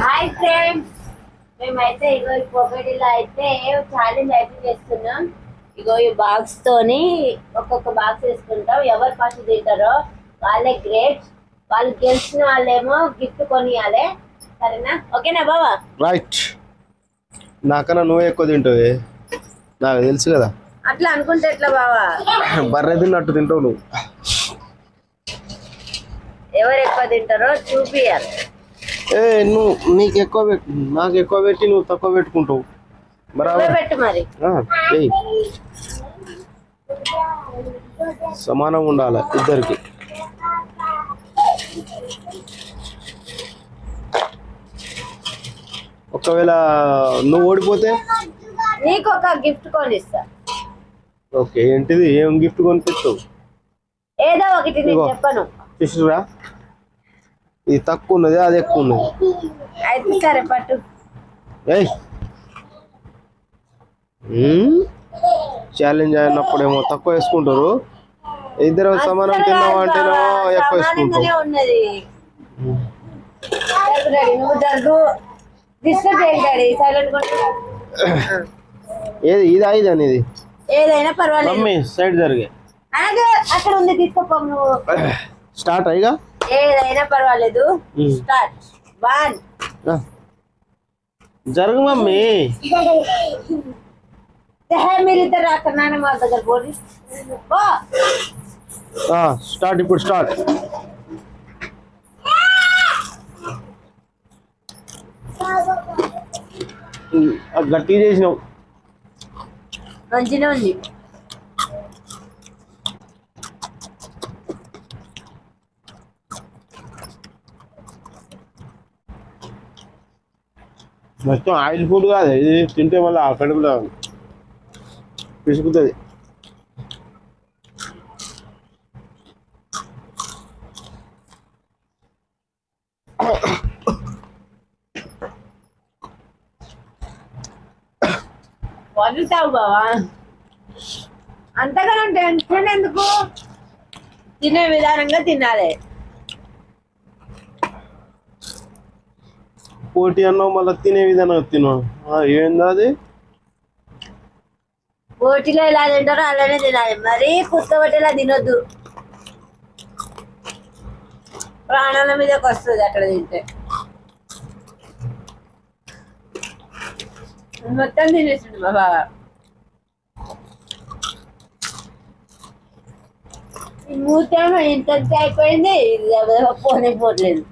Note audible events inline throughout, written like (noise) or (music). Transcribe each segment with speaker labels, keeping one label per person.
Speaker 1: Hi friends మేమైతే ఇగో ఈ పొగడిలో అయితే ఛాలెంజ్ అయితే చేస్తున్నాం. ఇగో ఈ బాక్స్ తోని ఒక్కొక్క బాక్స్ వేసుకుంటాం. ఎవరు ఫస్ట్ తింటారో వాళ్ళే గ్రేట్ వాళ్ళు గెలిచిన వాళ్ళేమో గిఫ్ట్ కొనియాలి. సరేనా? ఓకేనా బావా?
Speaker 2: రైట్ నాకన్నా నువ్వే ఎక్కువ తింటావే. నాకు తెలుసు కదా.
Speaker 1: అట్లా అనుకుంటే ఎట్లా బావా?
Speaker 2: బర్రె తిన్నట్టు తింటావు నువ్వు
Speaker 1: ఎవరు ఎక్కువ తింటారో చూపియాలి
Speaker 2: ఏ నువ్వు నీకు ఎక్కువ పెట్టు నాకు ఎక్కువ పెట్టి నువ్వు తక్కువ పెట్టుకుంటావు. బరాబర్.
Speaker 1: పెట్టు మరి.
Speaker 2: సమానం ఉండాలి ఇద్దరికి. ఒకవేళ నువ్వు ఓడిపోతే
Speaker 1: నీకు ఒక గిఫ్ట్ కొనిస్తా.
Speaker 2: ఓకే ఏంటిది? ఏం గిఫ్ట్ కొనిపిస్తావు?
Speaker 1: ఏదో ఒకటి నేను. చెప్పను.
Speaker 2: చూసిరా ఇది తక్కువ ఉన్నది అది ఎక్కువ ఉన్నది.
Speaker 1: అయితే సరే పట్టు.
Speaker 2: ఏయ్. ఛాలెంజ్ అయినప్పుడేమో తక్కువ వేసుకుంటారు. ఇద్దరు సమానం తిన్నావా అంటేనో
Speaker 1: బావ,
Speaker 2: ఎక్కువ
Speaker 1: డాడీ, నువ్వు జరుగు. డిస్టర్బ్ చేయండి సైలెంట్ (clears throat)
Speaker 2: ఏది ఇది ఐదు అనేది?
Speaker 1: ఏదైనా పర్వాలేదు.
Speaker 2: మమ్మీ సైడ్ జరిగే.
Speaker 1: అలాగే అక్కడ ఉంది తీసుకోపో నువ్వు.
Speaker 2: స్టార్ట్ అయ్యిగా
Speaker 1: ఏదైనా పర్వాలేదు. స్టార్ట్. వన్.
Speaker 2: జరుగు మమ్మీ.
Speaker 1: మీరిద్దరు అక్కడ నాన్న వాళ్ళ దగ్గర ఓ
Speaker 2: స్టార్ట్ ఇప్పుడు స్టార్ట్. గట్టి చేసినావు.
Speaker 1: మంచిగా ఉంది.
Speaker 2: మొత్తం ఆయిల్ ఫుడ్ కాదు ఇది తింటే మళ్ళీ ఆ కడుపులో పిసుకుతుంది.
Speaker 1: వదులుతావు బావా? అంతగానం టెన్షన్ ఎందుకు? తినే విధానంగా తినాలి.
Speaker 2: పోటీ అన్నావు మళ్ళీ తినే విధానం తిను ఏంది అది?
Speaker 1: పోటీలో ఎలా తింటారో అలానే తినాలి. మరీ కుత్తబట్టేలా తినొద్దు. ప్రాణాల మీదకి వస్తుంది అక్కడ తింటే. మొత్తం తినేసిండు మా బావ ఈ మూతేమో ఇంత అయిపోయింది ఇది పోనే పోట్లేదు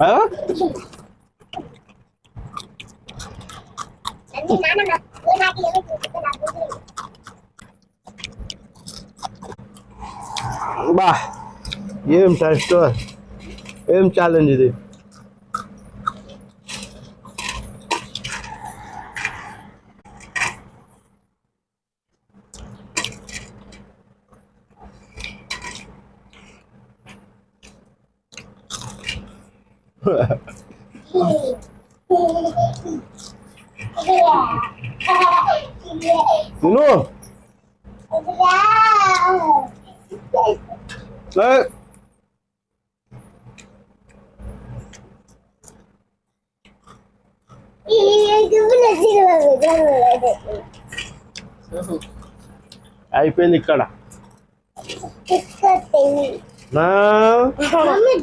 Speaker 2: ఆ? బా ఏం టెస్ట్ ఏం ఛాలెంజ్ ఇది నువ్వు ఏయ్. అయిపోయింది ఇక్కడ నా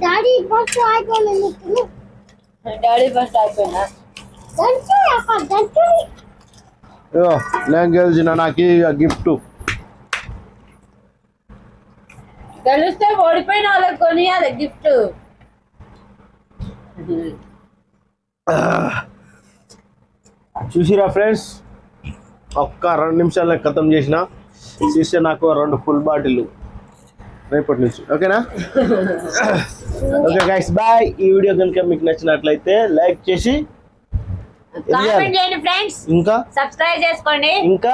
Speaker 3: డాడీ ఫస్ట్ అయిపోయింది
Speaker 1: డాడీ ఫస్ట్ అయిపోయినా
Speaker 3: దంచు అక్క దంచు
Speaker 2: ఇగో, నేను గెలిచిన నాకు గిఫ్ట్
Speaker 1: గెలిస్తే ఓడిపోయిన వాళ్ళకి కొనియాలి గిఫ్ట్.
Speaker 2: చూసిరా ఫ్రెండ్స్? ఒక్క రెండు నిమిషాల్లో ఖతం చేసిన. చూస్తే నాకు రెండు ఫుల్ బాటిల్ రేపటి నుంచి. ఓకేనా? ఓకే గైస్ బాయ్ ఈ వీడియో కనుక మీకు నచ్చినట్లయితే లైక్ చేసి ఇంకా?
Speaker 1: సబ్స్క్రైబ్ చేసుకోండి.
Speaker 2: ఇంకా?